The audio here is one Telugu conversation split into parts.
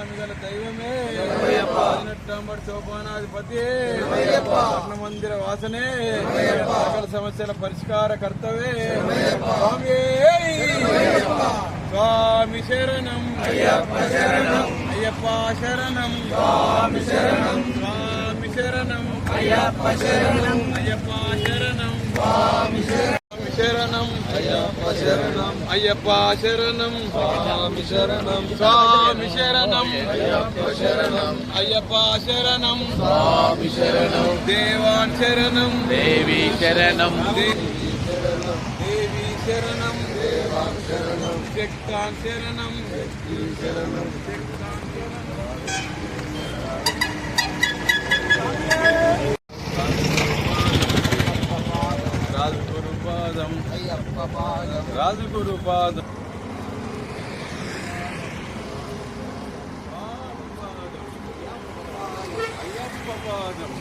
గల దైవమే. పదినెట్టాంబడి సోపానాధిపతి మందిర వాసనే. సకల సమస్యల పరిష్కార కర్తవే. స్వామి స్వామి శరణం. అయ్యప్ప శరణం. అయ్యప్ప శరణం. స్వామి శరణం. స్వామి శరణం. అయ్యప్ప శరణం. అయ్యప్ప శరణం. స్వామి శరణం. అయ్యప్ప శరణం అయ్యప్ప శరణం స్వామి శరణం స్వామి శరణం. అయ్యప్ప శరణం అయ్యప్ప శరణం స్వామి శరణం. దేవాన్ శరణం. దేవి శరణం. దేవి శరణం. దేవాన్ శరణం శక్తాన్ శరణం శరణం. రాజుగురు పాదం అయ్యప్ప పాదం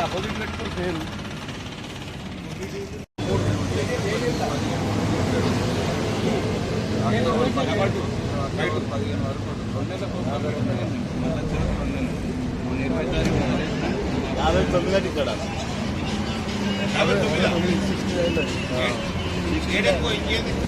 రాజుగురు పాదం అయ్యప్ప పాదం పదిహేను వరకు రెండు నెలల ఇరవై తారీఖు యాభై తొమ్మిది. ఇక్కడ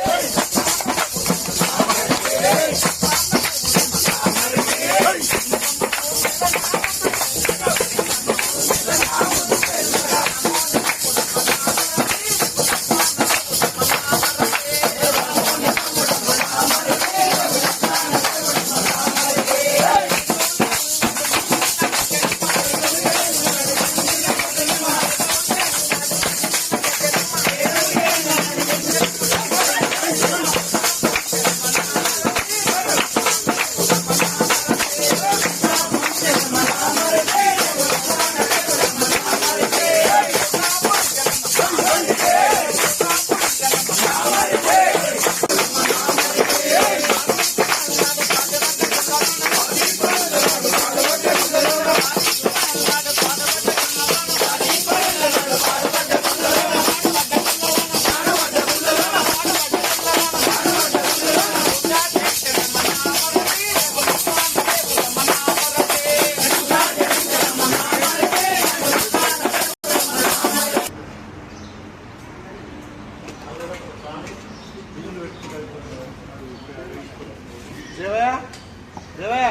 రేవయ్య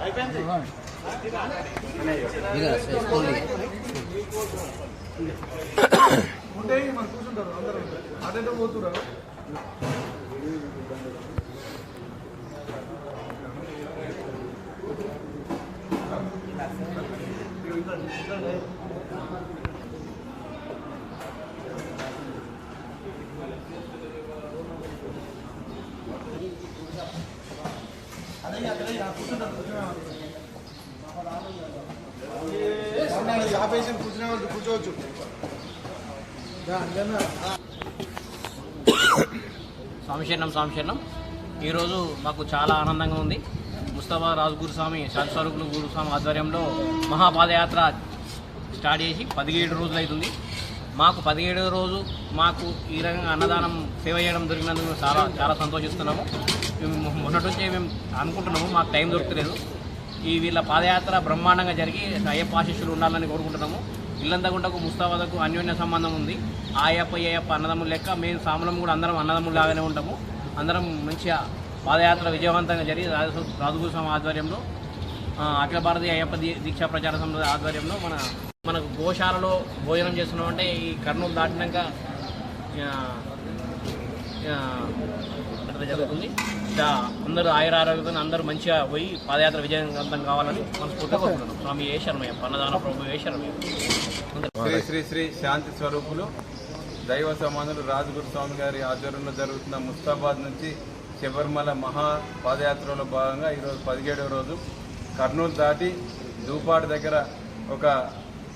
అయిపోయింది ఉంటే మనం కూర్చుంటారు అందరూ అటెండ్ పోతున్నారు Thank you. కూర్చోవచ్చు స్వామిశరణం స్వామిశరణం ఈరోజు మాకు చాలా ఆనందంగా ఉంది. ముస్తాబా రాజు గురుస్వామి శాస్వరూపులు గురుస్వామి ఆధ్వర్యంలో మహాపాదయాత్ర స్టార్ట్ చేసి పదిహేడు రోజులు అవుతుంది మాకు పదిహేడవ రోజు మాకు ఈ రకంగా అన్నదానం సేవ చేయడం దొరికినందుకు మేము చాలా చాలా సంతోషిస్తున్నాము. మేము మొన్నటి నుంచే మేము అనుకుంటున్నాము మాకు టైం దొరకలేదు. ఈ వీళ్ళ పాదయాత్ర బ్రహ్మాండంగా జరిగి అయ్యప్ప ఆశీస్సులు ఉండాలని కోరుకుంటున్నాము. ఇల్లంతగుంటకు ముస్తాబాదకు అన్యోన్య సంబంధం ఉంది. ఆ అయ్యప్ప ఈ అన్నదమ్ములు లెక్క మేము సాములం కూడా అందరం అన్నదమ్ములు లాగానే ఉంటాము. అందరం మంచిగా పాదయాత్ర విజయవంతంగా జరిగి రాజు రాజుగురు స్వామి ఆధ్వర్యంలో అఖిల భారతీయ అయ్యప్ప దీక్షా ప్రచార సమితి ఆధ్వర్యంలో మన మనకు గోశాలలో భోజనం చేస్తున్నాం అంటే ఈ కర్నూలు దాటినాక అట్లా జరుగుతుంది. అందరూ ఆయుర ఆరోగ్యంతో అందరూ మంచిగా పోయి పాదయాత్ర విజయవంతం కావాలని మనస్ఫూర్తిగా కోరుకుంటున్నాం స్వామి ఏ శర్మయ్య అన్నదాన ప్రభు ఏ శర్మయ్య శ్రీ శ్రీ శ్రీ శాంతి స్వరూపులు దైవ సమానులు రాజగురు స్వామి గారి ఆధ్వర్యంలో జరుగుతున్న ముస్తాబాద్ నుంచి శబరిమల మహా పాదయాత్రలో భాగంగా ఈరోజు పదిహేడవ రోజు కర్నూలు దాటి దూపాడు దగ్గర ఒక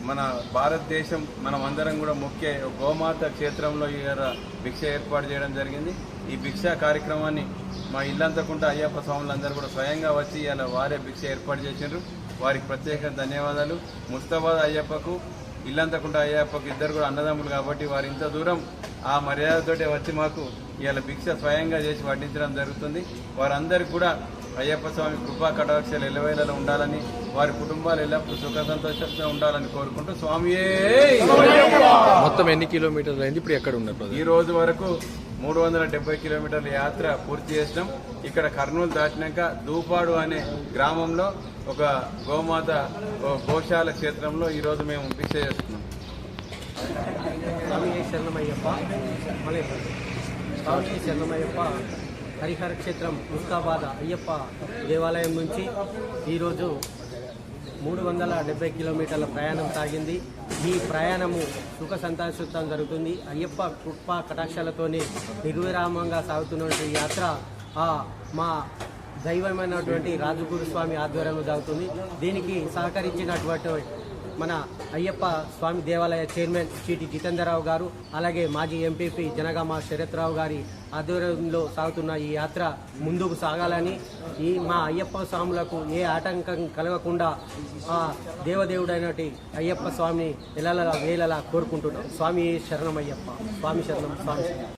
మన భారతదేశం మనం అందరం కూడా ముఖ్య గోమాత క్షేత్రంలో ఇవాళ భిక్ష ఏర్పాటు చేయడం జరిగింది. ఈ భిక్ష కార్యక్రమాన్ని మా ఇల్లంతకుండా అయ్యప్ప స్వాములందరూ కూడా స్వయంగా వచ్చి ఇలా వారే భిక్ష ఏర్పాటు చేసినారు వారికి ప్రత్యేక ధన్యవాదాలు. ముస్తాబాద్ అయ్యప్పకు ఇల్లంతకుండా అయ్యప్పకు ఇద్దరు కూడా అన్నదమ్ములు కాబట్టి వారు ఇంత దూరం ఆ మర్యాదతోటే వచ్చి మాకు ఇవాళ భిక్ష స్వయంగా చేసి వడ్డించడం జరుగుతుంది. వారందరికీ కూడా అయ్యప్ప స్వామి కృపా కటాక్షాలు ఎల్లవేళలో ఉండాలని వారి కుటుంబాలు ఎల్లప్పుడూ సుఖ సంతోషంగా ఉండాలని కోరుకుంటూ స్వామియే! మొత్తం ఎన్ని కిలోమీటర్లు అయింది? ఇప్పుడు ఎక్కడ ఉన్నారు బ్రదర్ ఈ రోజు వరకు మూడు వందల డెబ్బై కిలోమీటర్ల యాత్ర పూర్తి చేసినాం. ఇక్కడ కర్నూలు దాటినాక దూపాడు అనే గ్రామంలో ఒక గోమాత గోశాల క్షేత్రంలో ఈరోజు మేము భిక్ష చేస్తున్నాం. స్వామి శరణమయ్యప్ప. స్వామి శరణమయ్యప్ప. హరిహర క్షేత్రం ముస్కాబాద్ అయ్యప్ప దేవాలయం నుంచి ఈరోజు మూడు వందల డెబ్బై కిలోమీటర్ల ప్రయాణం సాగింది. ఈ ప్రయాణము సుఖ సంతోషంతో జరుగుతుంది. అయ్యప్ప కృప కటాక్షాలతోనే నిర్విరామంగా సాగుతున్నటువంటి యాత్ర ఆ మా దైవమైనటువంటి రాజగురు స్వామి ఆధ్వర్యంలో జరుగుతుంది. దీనికి సహకరించినటువంటి మన అయ్యప్ప స్వామి దేవాలయ చైర్మన్ చీటి జితేందరరావు గారు అలాగే మాజీ ఎంపీపీ జనగామ శరత్రావు గారి ఆధ్వర్యంలో సాగుతున్న ఈ యాత్ర ముందుకు సాగాలని ఈ మా అయ్యప్ప స్వాములకు ఏ ఆటంకం కలగకుండా ఆ దేవదేవుడైనటి అయ్యప్ప స్వామిని ఎలలా వేలలా కోరుకుంటున్నాం. స్వామి శరణం అయ్యప్ప. స్వామి శరణం స్వామి శరణం.